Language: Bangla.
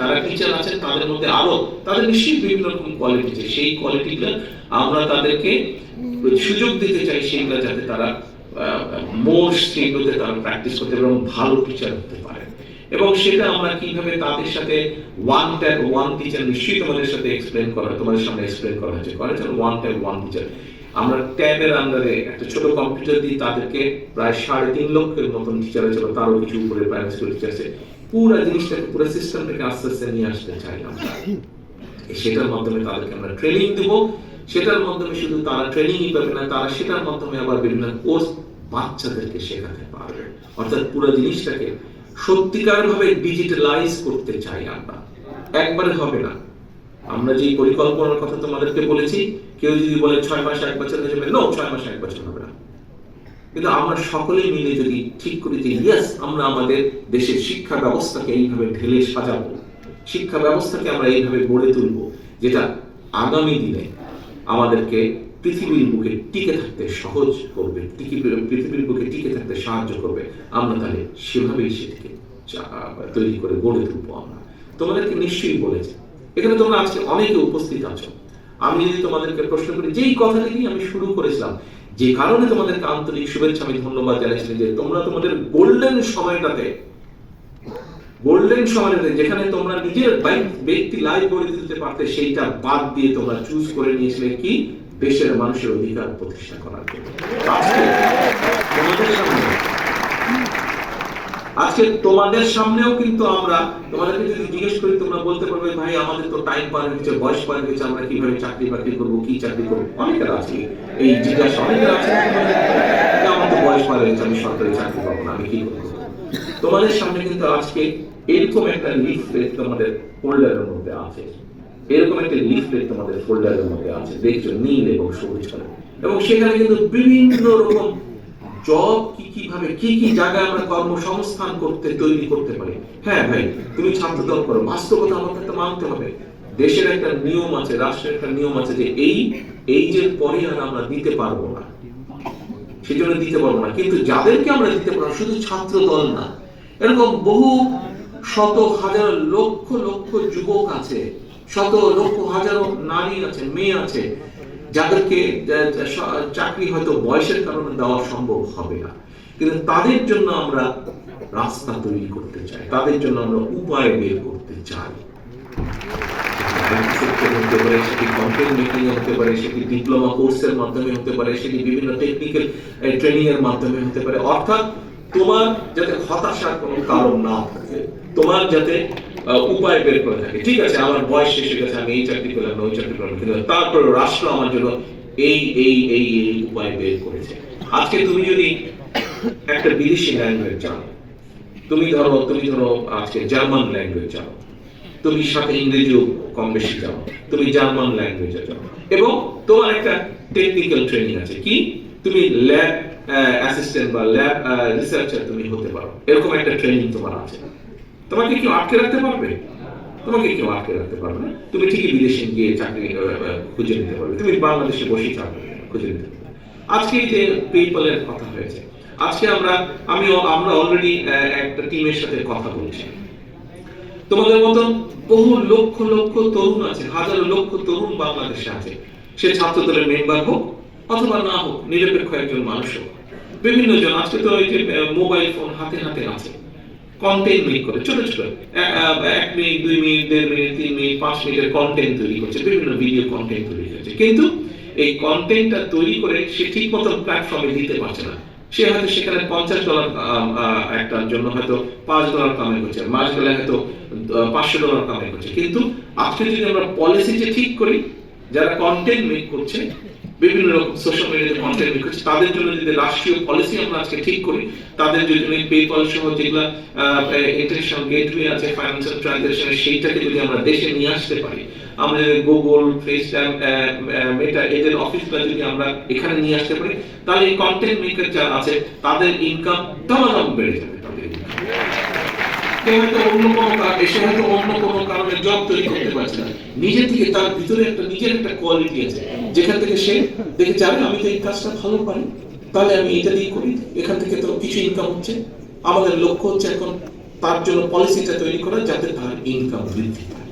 তারা টিচার আছেন, তাদের মধ্যে আরও, তাদের নিশ্চয়ই বিভিন্ন রকম কোয়ালিটি আছে। সেই কোয়ালিটিগুলো আমরা তাদেরকে সুযোগ দিতে চাই সেগুলো যাতে তারা মোর সেগুলোতে তারা প্র্যাকটিস করতে এবং ভালো টিচার হতে পারে। এবং সেটা আমরা কীভাবে তাদের সাথে ওয়ান ট্যাগ ওয়ান টিচার নিশ্চয়ই তোমাদের সাথে এক্সপ্লেন করা, তোমাদের সামনে এক্সপ্লেন করা হয়েছে। করেছেন ওয়ান ট্যাগ ওয়ান টিচার আমরা ট্যাবের আন্ডারে একটা ছোট কম্পিউটার দিয়ে তাদেরকে প্রায় সাড়ে তিন লক্ষের মতন টিচার আছে তারও কিছু উপরে স্কুল টিচার আছে। পুরো জিনিসটাকে, পুরো সিস্টেমটাকে আস্তে আস্তে নিয়ে আসতে চাই সেটার মাধ্যমে তাদেরকে আমরা ট্রেনিং দেব। সেটার মাধ্যমে শুধু তারা ট্রেনিংই পাবে না, তারা সেটার মাধ্যমে আবার বিভিন্ন কোর্স বাচ্চাদেরকে শেখাতে পারবে। অর্থাৎ পুরো জিনিসটাকে সত্যিকার ভাবে ডিজিটালাইজ করতে চাই আমরা। একবারে হবে না। আমরা যে পরিকল্পনার কথা তোমাদেরকে বলেছি, কেউ যদি বলে ছয় মাস এক বছর যাবে নো ছয় মাস এক বছর হবে না। কিন্তু আমরা সকলে মিলে যদি ঠিক করি যে ইয়েস আমরা আমাদের দেশের শিক্ষা ব্যবস্থাকে এইভাবে ঢেলে সাজাবো, শিক্ষা ব্যবস্থাকে আমরা এইভাবে গড়ে তুলবো, যেটা আগামী দিনে আমাদেরকে পৃথিবীর বুকে টিকে থাকতে সহজ করবে পৃথিবীর বুকে টিকে থাকতে সাহায্য করবে, আমরা তাহলে সেভাবেই সেটাকে তৈরি করে গড়ে তুলবো আমরা। তোমাদেরকে নিশ্চয়ই বলেছি এখানে তোমরা আজকে অনেকে উপস্থিত আছো। আমি যদি তোমাদেরকে প্রশ্ন করি, যেই কথাটা দিয়ে আমি শুরু করেছিলাম, যে কারণে তোমাদেরকে আন্তরিক শুভেচ্ছা, আমি ধন্যবাদ জানাচ্ছি যে তোমরা তোমাদের গোল্ডেন সময়টাতে গোল্ডেন সময়টাতে, যেখানে তোমরা নিজের ব্যক্তি লাইফ গড়ে তুলতে পারতে, সেইটা বাদ দিয়ে তোমরা চুজ করে নিয়েছিলে কি? দেশের মানুষের অধিকার প্রতিষ্ঠা করার জন্য। আজকে তোমাদের সামনেও কিন্তু আমরা, তোমাদেরকে যদি জিজ্ঞেস করি, তোমরা বলতে পারবে, ভাই, আমাদের তো টাইম পার হয়েছে বয়স পার হয়েছে আমরা কীভাবে চাকরি বাকরি করব, কি চাকরি করব? অনেকের আছে। এই জিজ্ঞাসা, অনেকের আছে। আমার তো বয়স পার হয়েছে আমি সরকারি চাকরি পাবো না, আমি কি করব? তোমাদের সামনে কিন্তু আজকে এরকম একটা লিফলেট তোমাদের ফোল্ডারের মধ্যে আছে। এরকম একটা লিফলেট তোমাদের ফোল্ডারের মধ্যে আছে। দেখছ, নীল এবং সবুজ কালার এবং সেখানে কিন্তু বিভিন্ন রকম জব কি কীভাবে, কি কি জায়গায় আমরা কর্মসংস্থান করতে, তৈরি করতে পারি? হ্যাঁ ভাই, তুমি ছাত্রদল করো, বাস্তবতা আমাকে একটা মানতে হবে। দেশের একটা নিয়ম আছে, রাষ্ট্রের একটা নিয়ম আছে যে এই এই যে পরে আর আমরা দিতে পারব না। সেজন্য দিতে পারব না। কিন্তু যাদেরকে আমরা দিতে পারব শুধু ছাত্র দল না, এরকম বহু শত হাজার লক্ষ লক্ষ যুবক আছে, শত লক্ষ হাজারো নারী আছে, মেয়ে আছে যাদেরকে চাকরি হয়তো বয়সের কারণে দেওয়া সম্ভব হবে না। কিন্তু তাদের জন্য আমরা রাস্তা তৈরি করতে চাই। তাদের জন্য আমরা উপায় বের করতে চাই। হতে পারে, সেটি হতে পারে, সেটি ডিপ্লোমা কোর্সের মাধ্যমে হতে পারে, সেটি বিভিন্ন টেকনিক্যাল ট্রেনিং এর মাধ্যমে হতে পারে। অর্থাৎ তোমার যাতে হতাশার কোনো কারণ না থাকে তোমার যাতে উপায় বের করে থাকে। ঠিক আছে, আমার বয়স শেষ হয়ে গেছে, আমি এই চাকরি করলাম, ওই চাকরি করলাম, কিন্তু তারপর রাষ্ট্র আমার জন্য এই এই এই এই উপায় বের করেছে। আজকে তুমি যদি একটা বিদেশি ল্যাঙ্গুয়েজ জানো, তুমি ধরো তুমি ধরো আজকে জার্মান ল্যাঙ্গুয়েজ জানো, তুমি সাথে ইংরেজিও কম বেশি জানো, তুমি জার্মান ল্যাঙ্গুয়েজে জানো, এবং তোমার একটা টেকনিক্যাল ট্রেনিং আছে, কি? তুমি ল্যাব অ্যাসিস্ট্যান্ট বা ল্যাব রিসার্চার তুমি হতে পারো, এরকম একটা ট্রেনিং তোমার আছে। তোমাকে কেউ আটকে রাখতে পারবে? তোমাকে কেউ আটকে রাখতে পারবে না। তুমি ঠিকই বিদেশে গিয়ে চাকরি খুঁজে নিতে পারবে। তুমি বাংলাদেশে বসেই চাকরি খুঁজে নিতে পারবে। আজকে যে পেপলের কথা হয়েছে, আজকে আমরা আমি আমরা অলরেডি একটা টিমের সাথে কথা বলছি। তোমাদের মতন বহু লক্ষ লক্ষ তরুণ আছে, হাজার লক্ষ তরুণ বাংলাদেশে আছে। সে ছাত্র দলের মেম্বার হোক অথবা না হোক, নিরপেক্ষ একজন মানুষ হোক বিভিন্ন জন, আজকে তো এই যে মোবাইল ফোন হাতে হাতে আছে। কন্টেন্ট মেক করে, ছোট ছোট। এক মিনিট, দুই মিনিট, দেড় মিনিট, তিন মিনিট, পাঁচ মিনিটের কন্টেন্ট তৈরি করছে, বিভিন্ন ভিডিও কন্টেন্ট তৈরি করছে কিন্তু এই কন্টেন্টটা তৈরি করে সে ঠিক মতো প্ল্যাটফর্মে দিতে পারছে না। সে হয়তো সেখানে পঞ্চাশ ডলার একটার জন্য হয়তো পাঁচ ডলার কামাই করছে মাস গেলে হয়তো পাঁচশো ডলার কামাই করছে। কিন্তু আজকে যদি আমরা পলিসিটা ঠিক করি, যারা কন্টেন্ট মেক করছে বিভিন্ন রকম সোশ্যাল মিডিয়াতে কন্টেন্ট করছে তাদের জন্য যদি রাষ্ট্রীয় পলিসি আমরা আজকে ঠিক করি, তাদের জন্য পেপাল সহ যেগুলা ইন্টারন্যাশনাল গেটওয়ে আছে ফাইন্যান্সিয়াল ট্রানজাকশন সেইটাকে যদি আমরা দেশে নিয়ে আসতে পারি, আমরা যদি গুগল ফেসট্যাম মেটা এদের অফিসগুলো যদি আমরা এখানে নিয়ে আসতে পারি, তাহলে এই কন্টেন্ট মেকার যারা আছে, তাদের ইনকাম দামাদাম বেড়ে যাবে। কেউ হয়তো অন্য কোনো কারণে, সে হয়তো অন্য কোনো কারণে জব তৈরি করতে পারছে না। নিজে থেকে তার ভিতরে একটা, নিজের একটা কোয়ালিটি আছে। যেখান থেকে সে দেখে যাবে আমি তো এই কাজটা ভালো পারি। তাহলে আমি এটা দিয়ে করি। এখান থেকে তো কিছু ইনকাম হচ্ছে। আমাদের লক্ষ্য হচ্ছে এখন তার জন্য পলিসিটা তৈরি করা যাতে তার ইনকাম বৃদ্ধি পায়।